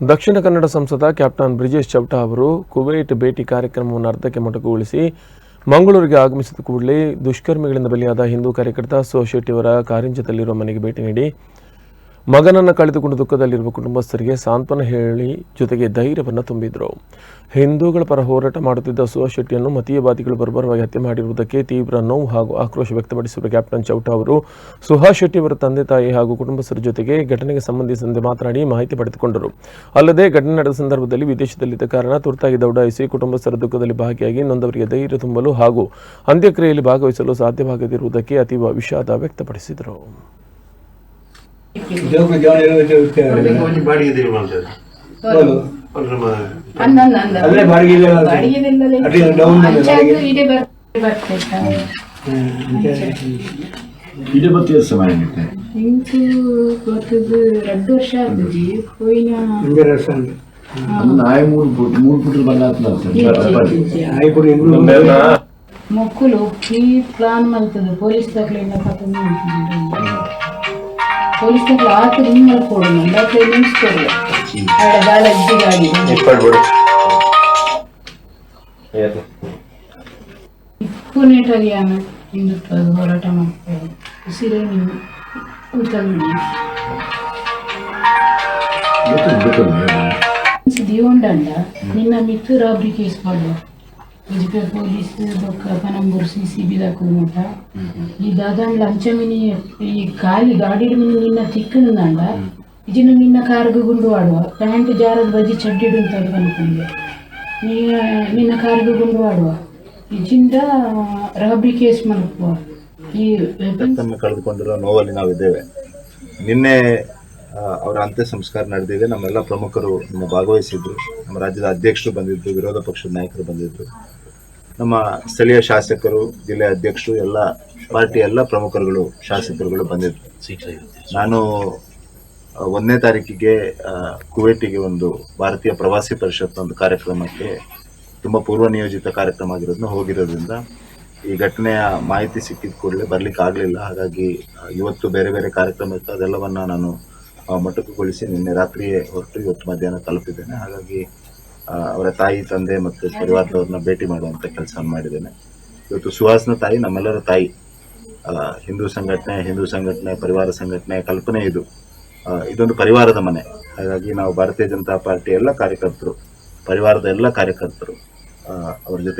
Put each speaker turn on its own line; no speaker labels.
ದಕ್ಷಿಣ ಕನ್ನಡ ಸಂಸದ ಕ್ಯಾಪ್ಟನ್ ಬ್ರಿಜೇಶ್ ಚೌಟ ಅವರು ಕುವೈಟ್ ಭೇಟಿ ಕಾರ್ಯಕ್ರಮವನ್ನು ಅರ್ಧಕ್ಕೆ ಮೊಟಕುಗೊಳಿಸಿ ಮಂಗಳೂರಿಗೆ ಆಗಮಿಸಿದ ಕೂಡಲೇ ದುಷ್ಕರ್ಮಿಗಳಿಂದ ಬಲಿಯಾದ ಹಿಂದೂ ಕಾರ್ಯಕರ್ತ ಸೋಶೆಟ್ಟಿಯವರ ಕಾರಂಜದಲ್ಲಿರುವ ಮನೆಗೆ ಭೇಟಿ ನೀಡಿ ಮಗನನ್ನು ಕಳೆದುಕೊಂಡು ದುಃಖದಲ್ಲಿರುವ ಕುಟುಂಬಸ್ಥರಿಗೆ ಸಾಂತ್ವನ ಹೇಳಿ ಜೊತೆಗೆ ಧೈರ್ಯವನ್ನು ತುಂಬಿದರು. ಹಿಂದೂಗಳ ಪರ ಹೋರಾಟ ಮಾಡುತ್ತಿದ್ದ ಸುಹಾ ಶೆಟ್ಟಿಯನ್ನು ಮತೀಯವಾದಿಗಳು ಬರ್ಬರವಾಗಿ ಹತ್ಯೆ ಮಾಡಿರುವುದಕ್ಕೆ ತೀವ್ರ ನೋವು ಹಾಗೂ ಆಕ್ರೋಶ ವ್ಯಕ್ತಪಡಿಸಿರುವ ಕ್ಯಾಪ್ಟನ್ ಚೌಟಾ ಅವರು ಸುಹಾ ಶೆಟ್ಟಿ ಅವರ ತಂದೆ ತಾಯಿ ಹಾಗೂ ಕುಟುಂಬಸ್ಥರ ಜೊತೆಗೆ ಘಟನೆಗೆ ಸಂಬಂಧಿಸಿದಂತೆ ಮಾತನಾಡಿ ಮಾಹಿತಿ ಪಡೆದುಕೊಂಡರು. ಅಲ್ಲದೆ ಘಟನೆ ನಡೆದ ಸಂದರ್ಭದಲ್ಲಿ ವಿದೇಶದಲ್ಲಿದ್ದ ಕಾರಣ ತುರ್ತಾಗಿ ದೌಡಾಯಿಸಿ ಕುಟುಂಬಸ್ಥರ ದುಃಖದಲ್ಲಿ ಭಾಗಿಯಾಗಿ ನೊಂದವರಿಗೆ ಧೈರ್ಯ ತುಂಬಲು ಹಾಗೂ ಅಂತ್ಯಕ್ರಿಯೆಯಲ್ಲಿ ಭಾಗವಹಿಸಲು ಸಾಧ್ಯವಾಗದಿರುವುದಕ್ಕೆ ಅತೀವ ವಿಷಾದ ವ್ಯಕ್ತಪಡಿಸಿದರು.
ಜೋಗ ಜೋಳ ಬಾಡಿಗೆ ಡೌನ್
ಇಡೇ ಬತ್ತಿ
ವರ್ಷ
ಮಾಡಿಬಿಟ್ಟೆ ಮೂರು ಮೂರು
ಮೊಕ್ಕಲು ಈ ಪ್ಲಾನ್ ಮಾಡ್ತದೆ. ಪೊಲೀಸ್ ದಾಖಲೆ ತಕ್ಲ ಆತು ಹಿಂಗೆ ಕೊಡು ಡಾಕ್ಟರ್ ನಿಲ್ಸ್ಕೊಡ್ಲು ಆಡ ಬಾಳ ಇದ್ದಿ ಇಪ್ಪು ನೀಟರಿ ಆನ ಹಿಂದುತ್ವದ ಹೋರಾಟ ಮಾಡ್ತಾರೆ ಉಸಿರೇ ನೀವು ಉತ್ತಮ ದಿವಂಡಂಡ ನಿನ್ನ ಮಿತ್ತು ರಾಬ್ರಿ ಕೇಸ್ ಮಾಡುವ ಉಜ್ಬೆ ಪೊಲೀಸ್ ಬೊಕ್ಕ ಪನಂಬೂರ್ ಸಿ ಸಿ ಬಿ ದಾಕೊಂಡ ಈ ದಾದಂಡ್ ಲಂಚಮಿನಿ ಈ ಖಾಲಿ ಗಾಡಿ ಮಿನಿ ನಿನ್ನ ತಿಕ್ಕಂದಂಡ ಇದನ್ನು ನಿನ್ನ ಕಾರ್ಗೆ ಗುಂಡು ಆಡುವ ಪ್ಯಾಂಟ್ ಜಾರದ ಬಜಿ ಚಡ್ಡಿಡು ಅಂತ ಅನ್ಕೊಂಡೆ ನೀ ನಿನ್ನ ಕಾರ್ಗೆ ಗುಂಡು ಆಡುವ ಇಜಿಂದ ರಾಬ್ರಿ ಕೇಸ್ ಮಲಪುವ. ಈ
ತಮ್ಮ ಕಳೆದುಕೊಂಡಿರೋ ನೋವಲ್ಲಿ ನಾವಿದ್ದೇವೆ. ನಿನ್ನೆ ಅವರ ಅಂತ್ಯ ಸಂಸ್ಕಾರ ನಡೆದಿದೆ. ನಮ್ಮೆಲ್ಲ ಪ್ರಮುಖರು ನಮ್ಮ ಭಾಗವಹಿಸಿದ್ರು. ನಮ್ಮ ರಾಜ್ಯದ ಅಧ್ಯಕ್ಷರು ಬಂದಿದ್ರು ವಿರೋಧ ಪಕ್ಷದ ನಾಯಕರು ಬಂದಿದ್ರು. ನಮ್ಮ ಸ್ಥಳೀಯ ಶಾಸಕರು, ಜಿಲ್ಲೆ ಅಧ್ಯಕ್ಷರು, ಎಲ್ಲ ಪಾರ್ಟಿ ಎಲ್ಲ ಪ್ರಮುಖರುಗಳು, ಶಾಸಕರುಗಳು ಬಂದಿದ್ರು. ನಾನು ಒಂದನೇ ತಾರೀಕಿಗೆ ಕುವೇಟಿಗೆ ಒಂದು ಭಾರತೀಯ ಪ್ರವಾಸಿ ಪರಿಷತ್ ಒಂದು ಕಾರ್ಯಕ್ರಮಕ್ಕೆ ತುಂಬ ಪೂರ್ವ ನಿಯೋಜಿತ ಕಾರ್ಯಕ್ರಮ ಆಗಿರೋದನ್ನ ಹೋಗಿರೋದ್ರಿಂದ ಈ ಘಟನೆಯ ಮಾಹಿತಿ ಸಿಕ್ಕಿದ ಕೂಡಲೇ ಬರ್ಲಿಕ್ಕೆ ಆಗಲಿಲ್ಲ. ಹಾಗಾಗಿ ಇವತ್ತು ಬೇರೆ ಬೇರೆ ಕಾರ್ಯಕ್ರಮ ಇತ್ತು. ಅದೆಲ್ಲವನ್ನ ನಾನು ಮೊಟಕುಗೊಳಿಸಿ ನಿನ್ನೆ ರಾತ್ರಿಯೇ ಹೊರಟು ಇವತ್ತು ಮಧ್ಯಾಹ್ನ ತಲುಪಿದ್ದೇನೆ. ಹಾಗಾಗಿ ಅವರ ತಾಯಿ, ತಂದೆ ಮತ್ತು ಪರಿವಾರದವ್ರನ್ನ ಭೇಟಿ ಮಾಡುವಂಥ ಕೆಲಸ ಮಾಡಿದ್ದೇನೆ. ಇವತ್ತು ಸುಹಾಸ್ನ ತಾಯಿ, ನಮ್ಮೆಲ್ಲರ ತಾಯಿ ಹಿಂದೂ ಸಂಘಟನೆ ಹಿಂದೂ ಸಂಘಟನೆ, ಪರಿವಾರ ಸಂಘಟನೆ, ಕಲ್ಪನೆ ಇದು. ಇದೊಂದು ಪರಿವಾರದ ಮನೆ. ಹಾಗಾಗಿ ನಾವು ಭಾರತೀಯ ಜನತಾ ಪಾರ್ಟಿ ಎಲ್ಲ ಕಾರ್ಯಕರ್ತರು, ಪರಿವಾರದ ಎಲ್ಲ ಕಾರ್ಯಕರ್ತರು ಅವ್ರ ಜೊತೆ